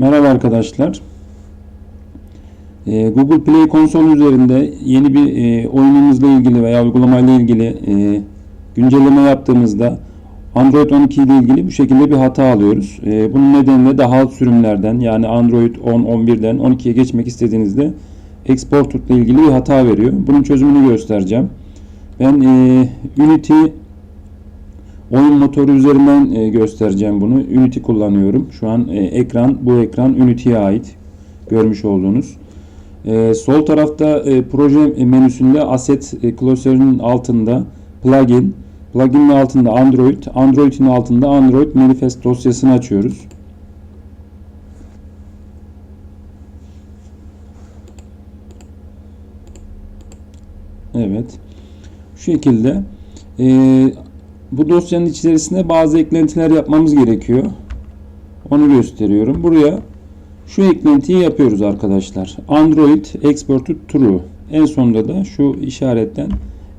Merhaba arkadaşlar. Ee, Google Play konsol üzerinde yeni bir e, oyunumuzla ilgili veya uygulamayla ilgili e, güncelleme yaptığımızda Android 12 ile ilgili bu şekilde bir hata alıyoruz. E, bunun nedeni de daha alt sürümlerden yani Android 10, 11'den 12'ye geçmek istediğinizde Exported ile ilgili bir hata veriyor. Bunun çözümünü göstereceğim. Ben Unity Oyun motoru üzerinden e, göstereceğim bunu. Unity kullanıyorum. Şu an e, ekran bu ekran Unity'ye ait. Görmüş olduğunuz. E, sol tarafta e, proje menüsünde Asset e, klasörünün altında Plugin. Plugin'in altında Android. Android'in altında Android Manifest dosyasını açıyoruz. Evet. Şu şekilde e, bu dosyanın içerisinde bazı eklentiler yapmamız gerekiyor. Onu gösteriyorum. Buraya şu eklentiyi yapıyoruz arkadaşlar. Android Export True. En sonunda da şu işaretten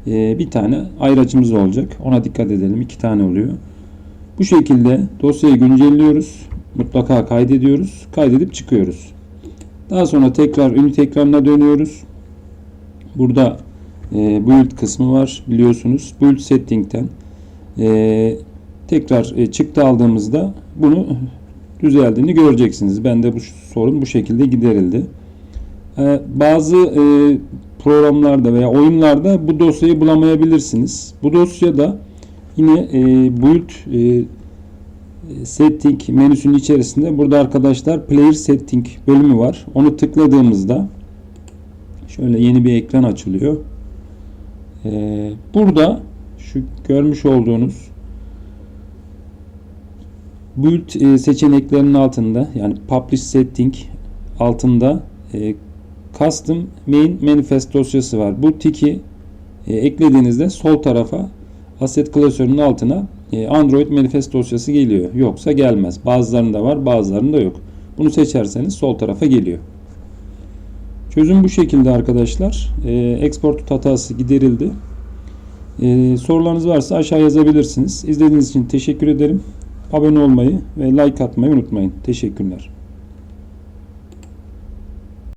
e, bir tane ayracımız olacak. Ona dikkat edelim. iki tane oluyor. Bu şekilde dosyayı güncelliyoruz. Mutlaka kaydediyoruz. Kaydedip çıkıyoruz. Daha sonra tekrar ünite ekranına dönüyoruz. Burada e, build kısmı var biliyorsunuz. Build setting'ten e, tekrar e, çıktı aldığımızda bunu düzeldiğini göreceksiniz. Ben de bu sorun bu şekilde giderildi. E, bazı e, programlarda veya oyunlarda bu dosyayı bulamayabilirsiniz. Bu dosyada yine e, build e, setting menüsünün içerisinde burada arkadaşlar player setting bölümü var. Onu tıkladığımızda şöyle yeni bir ekran açılıyor. E, burada şu görmüş olduğunuz build e, seçeneklerinin altında yani publish setting altında e, custom main manifest dosyası var. Bu tiki e, eklediğinizde sol tarafa asset klasörünün altına Android manifest dosyası geliyor. Yoksa gelmez. Bazılarında var, bazılarında yok. Bunu seçerseniz sol tarafa geliyor. Çözüm bu şekilde arkadaşlar. Export hatası giderildi. Ee, sorularınız varsa aşağı yazabilirsiniz. İzlediğiniz için teşekkür ederim. Abone olmayı ve like atmayı unutmayın. Teşekkürler.